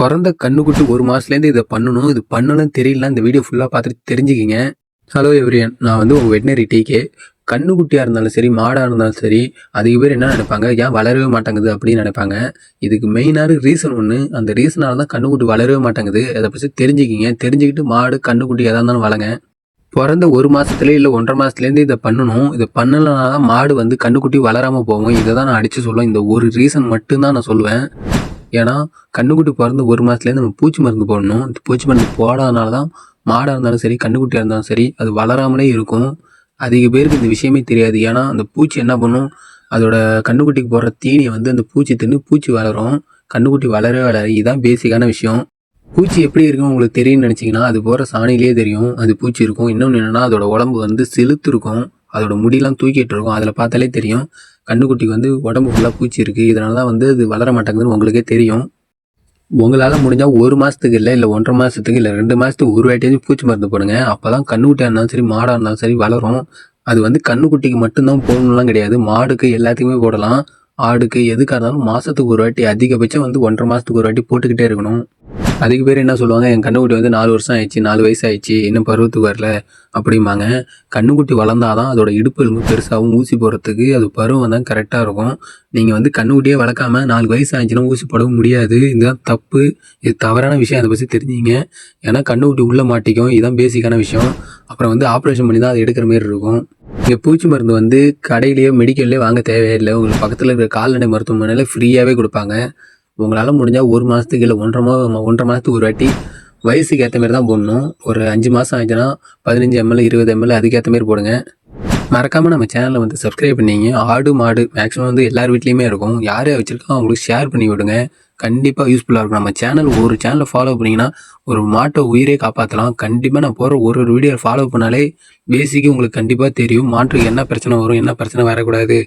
பிறந்த கண்ணுக்குட்டி ஒரு மாதத்துலேருந்து இதை பண்ணணும். இது பண்ணணும்னு தெரியல இந்த வீடியோ ஃபுல்லாக பார்த்துட்டு தெரிஞ்சுக்கிங்க. ஹலோ எவ்ரியன் நான் வந்து உங்கள் வெட்டினரி டீக்கே கண்ணுக்குட்டியாக இருந்தாலும் சரி மாடாக இருந்தாலும் சரி அதிக பேர் என்ன நினைப்பாங்க? ஏன் வளரவே மாட்டேங்குது அப்படின்னு நினைப்பாங்க. இதுக்கு மெயினான ரீசன் ஒன்று அந்த ரீசனால தான் கண்ணுக்குட்டி வளரவே மாட்டேங்குது. அதை பற்றி தெரிஞ்சுக்கிங்க. தெரிஞ்சுக்கிட்டு மாடு கண்ணுக்குட்டி எதாக இருந்தாலும் வளங்க பிறந்த ஒரு மாதத்துலேயே இல்லை ஒன்றரை மாதத்துலேருந்து இதை பண்ணணும். இதை பண்ணலனால மாடு வந்து கண்ணுக்குட்டி வளராமல் போகும். இதை தான் நான் அடித்து சொல்லுவேன் இந்த ஒரு ரீசன் மட்டும்தான் நான் சொல்லுவேன் ஏன்னா கண்ணுக்குட்டி பிறந்து ஒரு மாதத்துலேருந்து நம்ம பூச்சி மருந்து போடணும். இந்த பூச்சி மருந்து போடாதனால தான் மாடாக இருந்தாலும் சரி கண்ணுக்குட்டியாக இருந்தாலும் சரி அது வளராமலே இருக்கும். அதிக பேருக்கு இந்த விஷயமே தெரியாது. ஏன்னா அந்த பூச்சி என்ன பண்ணும்? அதோட கண்ணுக்குட்டிக்கு போடுற தீனியை வந்து அந்த பூச்சி தின்னு பூச்சி வளரும். கண்ணுக்குட்டி வளரவே வளர இதுதான் பேசிக்கான விஷயம். பூச்சி எப்படி இருக்கும் உங்களுக்கு தெரியும்னு நினச்சிங்கன்னா அது போகிற சாணியிலே தெரியும். அது பூச்சி இருக்கும். இன்னொன்று என்னென்னா அதோட உடம்பு வந்து செலுத்து இருக்கும் அதோட முடியெல்லாம் தூக்கிட்டு இருக்கும். அதில் பார்த்தாலே தெரியும். கண்ணுக்குட்டிக்கு வந்து உடம்பு ஃபுல்லாக பூச்சி இருக்குது இதனால தான் வந்து அது வளர மாட்டேங்குதுன்னு உங்களுக்கே தெரியும். உங்களால் முடிஞ்சால் ஒரு மாதத்துக்கு இல்லை இல்லை ஒன்றரை மாதத்துக்கு இல்லை ரெண்டு மாதத்துக்கு ஒரு வாட்டியாச்சும் பூச்சி மருந்து போடுங்க. அப்போ தான் கண்ணுக்குட்டியாக இருந்தாலும் சரி மாடாக இருந்தாலும் சரி வளரும். அது வந்து கண்ணுக்குட்டிக்கு மட்டும்தான் போடணும்லாம் கிடையாது. மாடுக்கு எல்லாத்துக்குமே போடலாம். ஆடுக்கு எதுக்காக இருந்தாலும் மாதத்துக்கு ஒரு வாட்டி அதிகபட்சம் வந்து ஒன்றரை மாதத்துக்கு ஒரு வாட்டி போட்டுக்கிட்டே இருக்கணும். அதிக பேர் என்ன சொல்லுவாங்க? என் கண்ணுக்குட்டி வந்து நாலு வருஷம் ஆயிடுச்சு நாலு வயசு ஆயிடுச்சு இன்னும் பருவத்துக்கு வரல அப்படிம்பாங்க. கண்ணுக்குட்டி வளர்ந்தாதான் அதோட இடுப்பு எலும்பு பெருசாகவும் ஊசி போடுறதுக்கு அது பருவம் தான் கரெக்டாக இருக்கும். நீங்கள் வந்து கண்ணுக்குட்டியே வளர்க்காம நாலு வயசு ஆயிடுச்சுன்னா ஊசி போடவும் முடியாது. இதுதான் தப்பு. இது தவறான விஷயம். அதை பற்றி தெரிஞ்சுங்க ஏன்னா கண்ணுக்குட்டி உள்ளே மாட்டிக்கும். இதுதான் பேசிக்கான விஷயம். அப்புறம் வந்து ஆப்ரேஷன் பண்ணி தான் அதை எடுக்கிற மாதிரி இருக்கும். இங்கே பூச்சி மருந்து வந்து கடையிலேயோ மெடிக்கல்லையோ வாங்க தேவையில்லை உங்களுக்கு பக்கத்தில் இருக்கிற கால்நடை மருத்துவமனையில் ஃப்ரீயாகவே கொடுப்பாங்க. உங்களால் முடிஞ்சால் ஒரு மாதத்துக்கு இல்லை ஒன்றரை மா ஒன்றரை மாதத்துக்கு ஒரு வாட்டி வயசுக்கு ஏற்ற மாதிரி தான் போடணும். ஒரு அஞ்சு மாதம் ஆச்சுன்னா பதினஞ்சு எம்எல் இருபது எம்எல் அதுக்கேற்ற மாதிரி போடுங்க. மறக்காமல் நம்ம சேனலை வந்து சப்ஸ்கிரைப் பண்ணிங்க. ஆடு மாடு மேக்ஸிமம் வந்து எல்லார் வீட்லேயுமே இருக்கும். யார் யார் வச்சுருக்கோம் அவங்களுக்கு ஷேர் பண்ணி விடுங்க. கண்டிப்பாக யூஸ்ஃபுல்லாக இருக்கும். நம்ம சேனல் ஒரு சேனலை ஃபாலோ பண்ணிங்கன்னா ஒரு மாட்டை உயிரே காப்பாற்றலாம் கண்டிப்பாக நான் போகிற ஒரு ஒரு வீடியோ ஃபாலோ பண்ணாலே பேசிக்கு உங்களுக்கு கண்டிப்பாக தெரியும். மாட்டுக்கு என்ன பிரச்சனை வரும் என்ன பிரச்சனை வரக்கூடாது.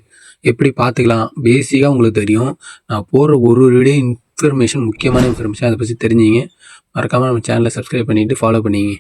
எப்படி பார்த்துக்கலாம்? பேசிக்காக உங்களுக்கு தெரியும். நான் போடுற ஒரு ஒரு வீடியோ இன்ஃபர்மேஷன் முக்கியமான இன்ஃபர்மேஷன் அதை பற்றி தெரிஞ்சிங்க. மறக்காமல் நம்ம சேனலை சப்ஸ்கிரைப் பண்ணிவிட்டு ஃபாலோ பண்ணிங்க.